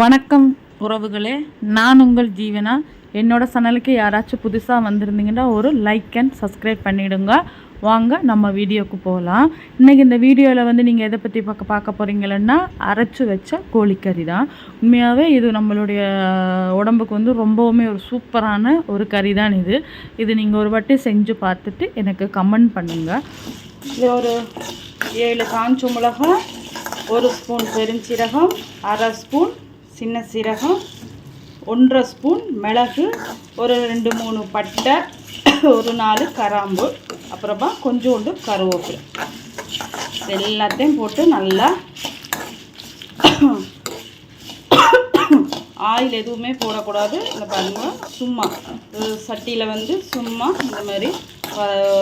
வணக்கம் உறவுகளே. நான் உங்கள் ஜீவனா. என்னோட சேனலுக்கு யாராச்சும் புதுசாக வந்திருந்தீங்கன்னா ஒரு லைக் அண்ட் சப்ஸ்கிரைப் பண்ணிவிடுங்க வாங்க நம்ம வீடியோக்கு போகலாம் இன்றைக்கி இந்த வீடியோவில் வந்து நீங்கள் எதை பற்றி பார்க்க பார்க்க போகிறீங்கன்னா அரைச்சி வச்ச கோழிக்கறி தான். உண்மையாகவே இது நம்மளுடைய உடம்புக்கு வந்து ரொம்பவுமே ஒரு சூப்பரான ஒரு கறி தான் இது. இது நீங்கள் ஒரு வாட்டி செஞ்சு பார்த்துட்டு எனக்கு கமெண்ட் பண்ணுங்கள் இது ஒரு ஏழு காஞ்ச மிளகாய் ஒரு ஸ்பூன் பெருஞ்சீரகம் அரை ஸ்பூன் சின்ன சீரகம் ஒன்றரை ஸ்பூன் மிளகு ஒரு ரெண்டு மூணு பட்டை ஒரு நாலு கராம்பு அப்புறமா கொஞ்சோண்டு கருவேப்பிலை. எல்லாத்தையும் போட்டு நல்லா ஆயில் எதுவுமே போடக்கூடாது. இந்த பாருங்க சும்மா சட்டியில் வந்து சும்மா இந்த மாதிரி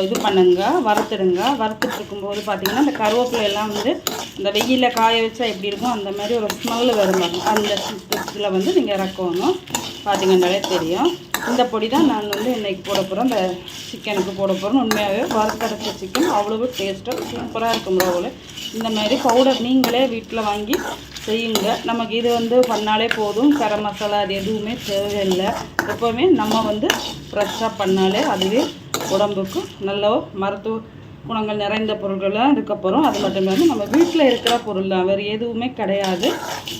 இது பண்ணுங்க வறுத்துடுங்க. வறுத்துட்டு இருக்கும்போது பார்த்தீங்கன்னா இந்த கருவேப்பிலை எல்லாம் வந்து இந்த வெயிலில் காய வச்சா எப்படி இருக்கும் அந்த மாதிரி ஒரு ஸ்மெல்லு வரும் அந்த இதில் வந்து நீங்கள் இறக்கணும். பார்த்தீங்கன்னாலே தெரியும். இந்த பொடி தான் நான் வந்து இன்றைக்கி போட போகிறோம் இந்த சிக்கனுக்கு போட போகிறோம் உண்மையாகவே வறுத்தரைச்ச சிக்கன் அவ்வளவு டேஸ்ட்டாக சூப்பராக இருக்கும் ரோவில் இந்த மாதிரி பவுடர் நீங்களே வீட்டில் வாங்கி செய்யுங்க. நமக்கு இது வந்து பண்ணாலே போதும். கரம் மசாலா அது எதுவுமே தேவையில்லை. எப்போவுமே நம்ம வந்து ஃப்ரெஷ்ஷாக பண்ணாலே அதுவே உடம்புக்கு நல்ல மருத்துவ குணங்கள் நிறைந்த பொருட்களாக அதுக்கப்புறம் அது மட்டும் இல்லாமல் நம்ம வீட்டில் இருக்கிற பொருள் தான் வேறு எதுவுமே கிடையாது.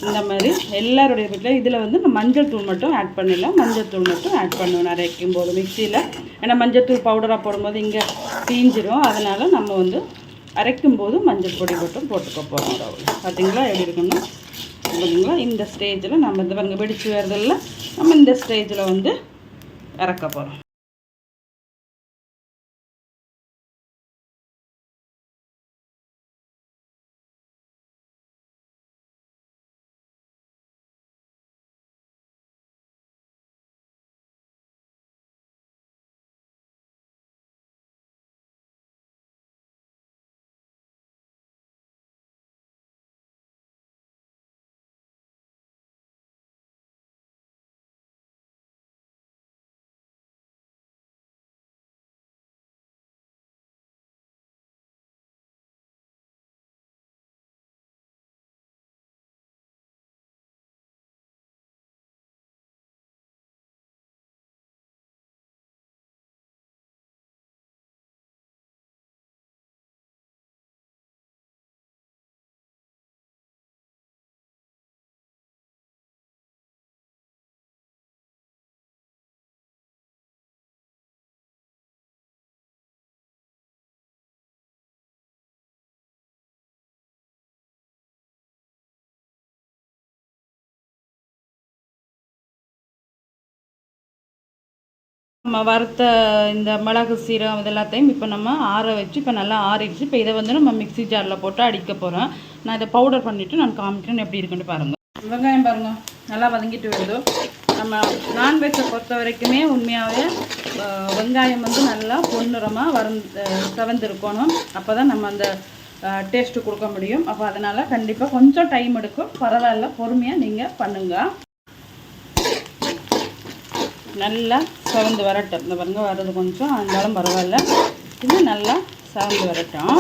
இந்த மாதிரி எல்லாருடைய வீட்டில் இதில் வந்து நம்ம மஞ்சள் தூள் மட்டும் ஆட் பண்ணிடலாம் மஞ்சள் தூள் மட்டும் ஆட் பண்ணுவேன் அரைக்கும் போது மிக்சியில். ஏன்னா மஞ்சள் தூள் பவுடராக போடும்போது இங்கே தீஞ்சிரும். அதனால் நம்ம வந்து அரைக்கும் போது மஞ்சள் பொடி மட்டும் போட்டுக்க போகிறோம் ரவுல. பார்த்தீங்களா? எப்படி இருக்குன்னா? பார்த்தீங்களா? இந்த ஸ்டேஜில் நம்ம இந்த பாருங்கள் வெடிச்சு வரதில்ல. நம்ம இந்த ஸ்டேஜில் வந்து இறக்க போகிறோம். நம்ம வறுத்த இந்த மிளகு சீரம் இது எல்லாத்தையும் இப்போ நம்ம ஆற வச்சு இப்போ நல்லா ஆறிடுச்சு. இப்போ இதை வந்து நம்ம மிக்ஸி ஜாரில் போட்டு அடிக்க போகிறோம் நான் இதை பவுடர் பண்ணிவிட்டு நான் காமிக்கிறேன் எப்படி இருக்குன்னு பாருங்கள் வெங்காயம் பாருங்கள் நல்லா வதங்கிட்டு வருதோ. நம்ம நான்வெஜ்ஜை பொறுத்த வரைக்குமே உண்மையாகவே வெங்காயம் வந்து நல்லா பொன்னிறமாக வறந்து செவந்திருக்கணும் அப்போ தான் நம்ம அந்த டேஸ்ட்டு கொடுக்க முடியும். அப்போ அதனால் கண்டிப்பாக கொஞ்சம் டைம் எடுக்கும். பரவாயில்ல. பொறுமையாக நீங்கள் பண்ணுங்கள் நல்லா சவந்து வரட்டும். இந்த பாருங்க வர்றது கொஞ்சம் இருந்தாலும் பரவாயில்ல. இது நல்லா சவந்து வரட்டும்.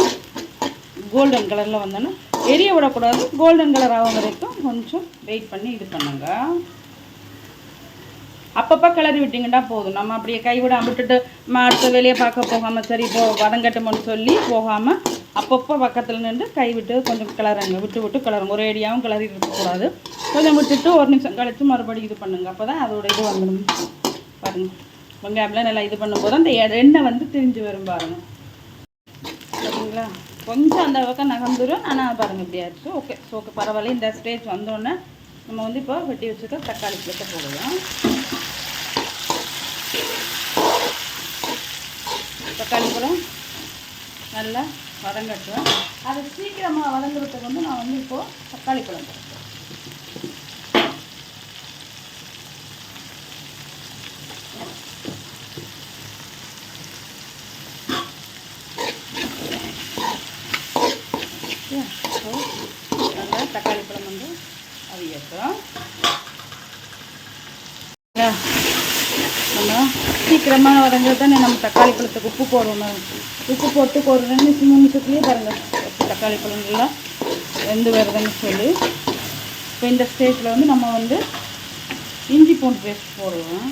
கோல்டன் கலரில் வந்தோன்னா எரிய விடக்கூடாது. கோல்டன் கலர் ஆகும் வரைக்கும் கொஞ்சம் வெயிட் பண்ணி இது பண்ணுங்க. அப்பப்போ கிளறி விட்டிங்கன்னா போதும். நம்ம அப்படியே கைவிடாம விட்டுட்டு நம்ம அடுத்த வேலையை பார்க்க போகாமல் சரி இப்போ வதங்கட்டமோன்னு சொல்லி போகாமல் அப்பப்போ பக்கத்தில் நின்று கை விட்டு கொஞ்சம் கிளறுங்க. விட்டு விட்டு கிளறுங்க. ஒரே அடியாகவும் கிளறி இருக்கக்கூடாது. கொஞ்சம் விட்டுட்டு ஒரு நிமிஷம் கழித்து மறுபடியும் இது பண்ணுங்க. அப்போ தான் அதோட இது வந்துடும் பாருங்க. வெங்காயம்லாம் நல்லா இது பண்ணும்போது அந்த எண்ணெய் வந்து திரிஞ்சு வரும் பாருங்க. சரிங்களா? கொஞ்சம் அந்த பக்கம் நகர்ந்துடும் ஆனால் பாருங்க இப்படி ஆச்சு ஓகே. ஸோ ஓகே பரவாயில்ல. இந்த ஸ்டேஜ் வந்தோடனே நம்ம வந்து இப்போ வெட்டி வச்சுக்க தக்காளி பிளக்க போடுவோம் தக்காளி பழம் நல்லா வதங்கட்டும். அது சீக்கிரமாக வதங்குறதுக்கு வந்து நான் வந்து இப்போது தக்காளி பழம் போடுறேன். ஓகே ஸோ நல்லா தக்காளி பழம் வந்து அவியட்டும் நம்ம சீக்கிரமாக வதங்கிறது தானே? நம்ம தக்காளி பழத்துக்கு உப்பு போடணும். உப்பு போட்டு ஒரு ரெண்டு மூணு நிமிஷத்துலேயே பாருங்கள் தக்காளி பழங்கள்லாம் வெந்து வருதுன்னு சொல்லி. இப்போ இந்த ஸ்டேஜில் வந்து நம்ம வந்து இஞ்சி பூண்டு பேஸ்ட் போடுவோம்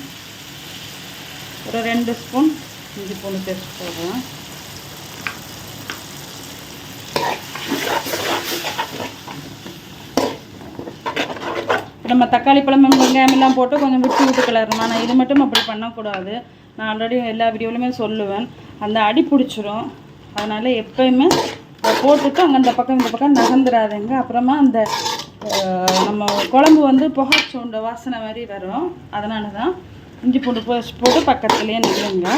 ஒரு ரெண்டு ஸ்பூன் இஞ்சி பூண்டு பேஸ்ட் போடுவோம் நம்ம தக்காளி பழம் வெங்காயம் எல்லாம் போட்டு கொஞ்சம் விட்டு விட்டு கிளறணும். ஆனால் இது மட்டும் அப்படி பண்ணக்கூடாது. நான் ஆல்ரெடி எல்லா வீடியோலையுமே சொல்லுவேன். அந்த அடி பிடிச்சிரும். அதனால் எப்பயுமே போட்டுட்டு அங்கே அந்த பக்கம் இந்த பக்கம் நகர்ந்துடாதுங்க அப்புறமா அந்த நம்ம குழம்பு வந்து புகை சூண்ட வாசனை மாதிரி வரும். அதனால தான் இஞ்சி பூண்டு போட்டு பக்கத்துலேயே நில்லுங்க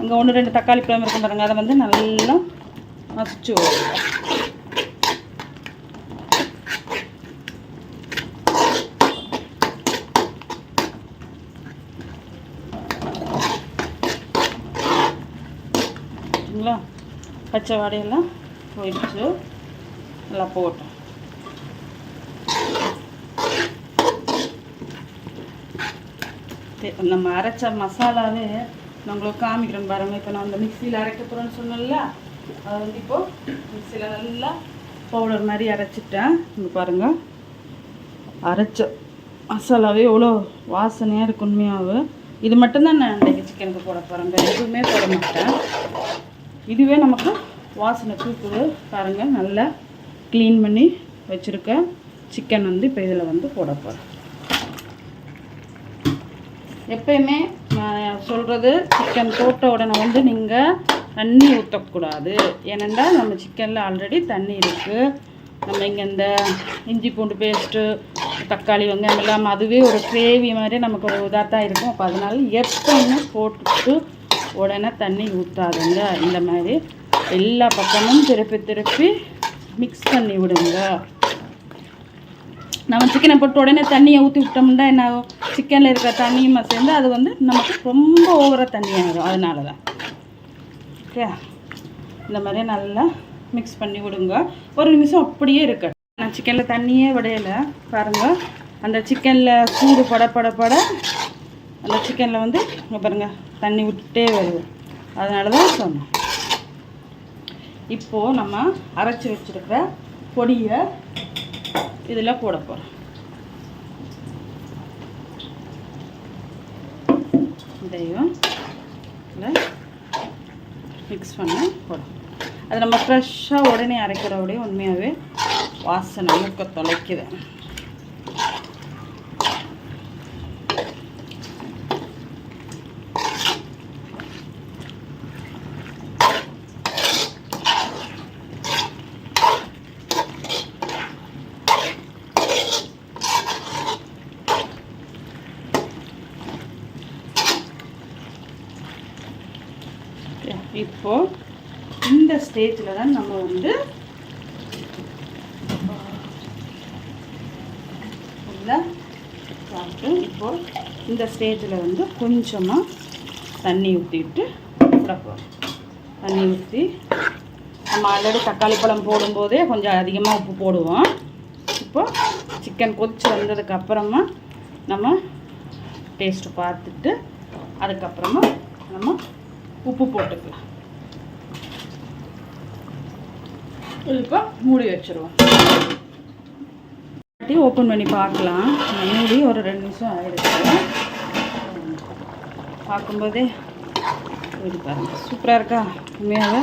அங்கே ஒன்று ரெண்டு தக்காளி பழம் இருக்கும் பாருங்க. அதை வந்து நல்லா மசிச்சு பார்த்தீங்களா சரிங்களா பச்சை வாடையெல்லாம் போயிடுச்சு. நல்லா போட்டோம் சரி, நம்ம அரைச்ச மசாலாவே நான் உங்களுக்கு காமிக்கிறேன் பாருங்க. இப்போ நான் அந்த மிக்சியில் அரைக்க போகிறேன்னு சொன்னல அதை வந்து இப்போ மிக்சியில் நல்லா பவுடர் மாதிரி அரைச்சிட்டேன். இங்கே பாருங்க. அரைச்ச மசாலாவே எவ்வளோ வாசனையாக இருக்கு உண்மையாகவும் இது மட்டும்தான் நான் இன்றைக்கு சிக்கனுக்கு போட போகிறேன் எதுவுமே போட மாட்டேன். இதுவே நமக்கு வாசனை தூக்குது பாருங்கள் நல்லா க்ளீன் பண்ணி வச்சுருக்க சிக்கன் வந்து இப்போ இதில் வந்து போட போகிறேன் எப்பயுமே நான் சொல்கிறது சிக்கன் போட்ட உடனே வந்து நீங்கள் தண்ணி ஊற்றக்கூடாது ஏனென்றால் நம்ம சிக்கனில் ஆல்ரெடி தண்ணி இருக்குது நம்ம இங்கே இந்த இஞ்சி பூண்டு பேஸ்ட்டு தக்காளி வெங்காயம் இல்லாமல் அதுவே ஒரு கிரேவி மாதிரி நமக்கு ஒரு இதாக தான் இருக்கும். அப்போ அதனால எப்பயுமே போட்டுட்டு உடனே தண்ணி ஊற்றாதுங்க இந்த மாதிரி எல்லா பக்கமும் திருப்பி திருப்பி மிக்ஸ் பண்ணி விடுங்க. நம்ம சிக்கனை போட்டு உடனே தண்ணியை ஊற்றி விட்டோம்னா என்ன ஆகும்? சிக்கனில் இருக்கிற தண்ணியுமா சேர்ந்து அது வந்து நமக்கு ரொம்ப ஓவராக தண்ணி ஆகிடும் அதனால தான் ஓகே இந்த மாதிரி நல்லா மிக்ஸ் பண்ணி விடுங்க. ஒரு நிமிஷம் அப்படியே இருக்கு நான் சிக்கனில் தண்ணியே விடையலை பாருங்கள் அந்த சிக்கனில் சூடு பட பட பட அந்த சிக்கனில் வந்து இங்கே பாருங்கள் தண்ணி விட்டுட்டே வருது. அதனால தான் சொன்னேன். இப்போது நம்ம அரைச்சி வச்சுருக்கிற பொடியை இதில் போட போகிறோம் இதையும் இதில் மிக்ஸ் பண்ண போடும் அது நம்ம ஃப்ரெஷ்ஷாக உடனே அரைக்கிறோடைய உண்மையாகவே வாசனை மூக்க தொலைக்குது. இப்போது இந்த ஸ்டேஜில் தான் நம்ம வந்து சாப்பிட்டு இப்போ இந்த ஸ்டேஜில் வந்து கொஞ்சமாக தண்ணி ஊற்றிட்டு விட போகிறோம் தண்ணி ஊற்றி நம்ம ஆல்ரெடி தக்காளி பழம் போடும்போதே கொஞ்சம் அதிகமாக உப்பு போடுவோம். இப்போது சிக்கன் கொதிச்சு வந்ததுக்கப்புறமா நம்ம டேஸ்ட்டு பார்த்துட்டு அதுக்கப்புறமா நம்ம உப்பு போட்டுக்கலாம். இப்போ மூடி வச்சுருவோம். ஓப்பன் பண்ணி பார்க்கலாம். மூடி ஒரு ரெண்டு நிமிஷம் ஆயிடுச்சு. பார்க்கும்போதே இது பாருங்க. சூப்பராக இருக்கா? உண்மையாக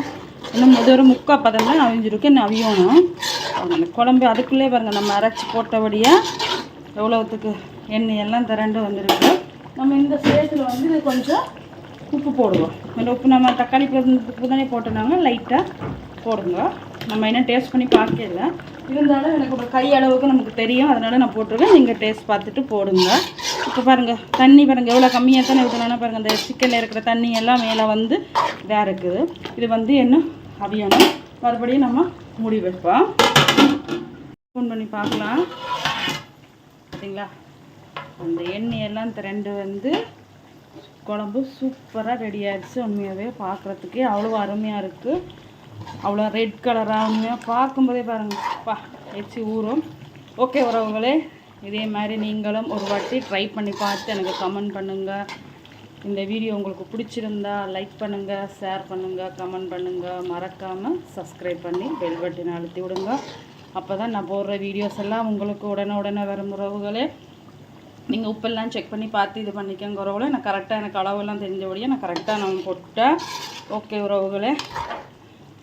இன்னும் முத ஒரு முக்கால் பதம் தான் அவிஞ்சிருக்கு. இன்னும் அவியணும்? அந்த குழம்பு அதுக்குள்ளே பாருங்கள் நம்ம அரைச்சி போட்டபடியாக எவ்வளோத்துக்கு எண்ணெய் எல்லாம் திரண்டு வந்துருக்கு. நம்ம இந்த ஸ்டேஜில் வந்து இது கொஞ்சம் உப்பு போடுவோம். இந்த உப்பு நம்ம தக்காளி உப்பு தானே போட்டுனாங்க லைட்டாக போடுங்க நம்ம என்ன டேஸ்ட் பண்ணி பார்க்கல இருந்தாலும் எனக்கு ஒரு கை அளவுக்கு நமக்கு தெரியும். அதனால் நான் போட்டிருக்கேன் நீங்கள் டேஸ்ட் பார்த்துட்டு போடுங்க. இப்போ பாருங்கள் தண்ணி பாருங்கள் எவ்வளோ கம்மியாக தானே ஊற்றணும்னா பாருங்கள் இந்த சிக்கனில் இருக்கிற தண்ணி எல்லாம் மேலே வந்து இதாக இருக்குது. இது வந்து என்ன? அவியணும் மறுபடியும் நம்ம மூடி வைப்போம். ஃபோன் பண்ணி பார்க்கலாம். பார்த்தீங்களா அந்த எண்ணெயெல்லாம் திரண்டு வந்து குழம்பு சூப்பராக ரெடி ஆயிடுச்சு. உண்மையாகவே பார்க்குறதுக்கே அவ்வளோ அருமையாக இருக்குது அவ்வளோ ரெட் கலராக உண்மையாக பார்க்கும்போதே பாருங்கள் பா ஊறும். ஓகே உறவுகளே இதே மாதிரி நீங்களும் ஒரு வாட்டி ட்ரை பண்ணி பார்த்து எனக்கு கமெண்ட் பண்ணுங்கள் இந்த வீடியோ உங்களுக்கு பிடிச்சிருந்தா லைக் பண்ணுங்கள் ஷேர் பண்ணுங்கள் கமெண்ட் பண்ணுங்கள் மறக்காமல் சப்ஸ்கிரைப் பண்ணி பெல் அழுத்தி விடுங்க. அப்போ தான் நான் போடுற வீடியோஸ் எல்லாம் உங்களுக்கு உடனே உடனே வரும் உறவுகளே. நீங்கள் உப்பெல்லாம் செக் பண்ணி பார்த்து இது பண்ணிக்கோங்க உறவுகளே. நான் கரெக்டாக எனக்கு அளவெல்லாம் தெரிஞ்சபடியே நான் கரெக்டாக நான் போட்டேன். ஓகே உறவுகளே.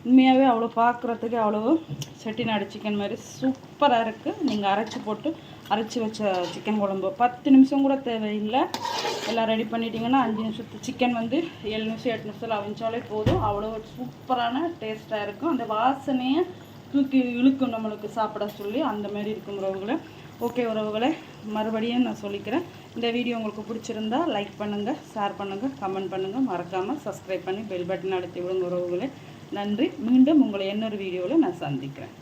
உண்மையாகவே அவ்வளோ பார்க்குறதுக்கு அவ்வளோ செட்டிநாடு சிக்கன் மாதிரி சூப்பராக இருக்குது நீங்கள் அரைச்சி போட்டு அரைச்சி வச்ச சிக்கன் குழம்பு. பத்து நிமிஷம் கூட தேவையில்லை. எல்லாம் ரெடி பண்ணிட்டீங்கன்னா அஞ்சு நிமிஷத்து சிக்கன் வந்து ஏழு நிமிஷம் எட்டு நிமிஷத்தில் அவிஞ்சாலே போதும். அவ்வளோ சூப்பரான டேஸ்ட்டாக இருக்கும். அந்த வாசனையை தூக்கி இழுக்கும் நம்மளுக்கு சாப்பிட சொல்லி அந்த மாதிரி இருக்கும் உறவுகளை. ஓகே உறவுகளை மறுபடியும் நான் சொல்லிக்கிறேன். இந்த வீடியோ உங்களுக்கு பிடிச்சிருந்தா லைக் பண்ணுங்கள் ஷேர் பண்ணுங்கள் கமெண்ட் பண்ணுங்கள் மறக்காமல் சப்ஸ்கிரைப் பண்ணி பெல் பட்டன் அழுத்தி விடுங்க உறவுகளை. நன்றி. மீண்டும் உங்களை இன்னொரு வீடியோவில் நான் சந்திக்கிறேன்.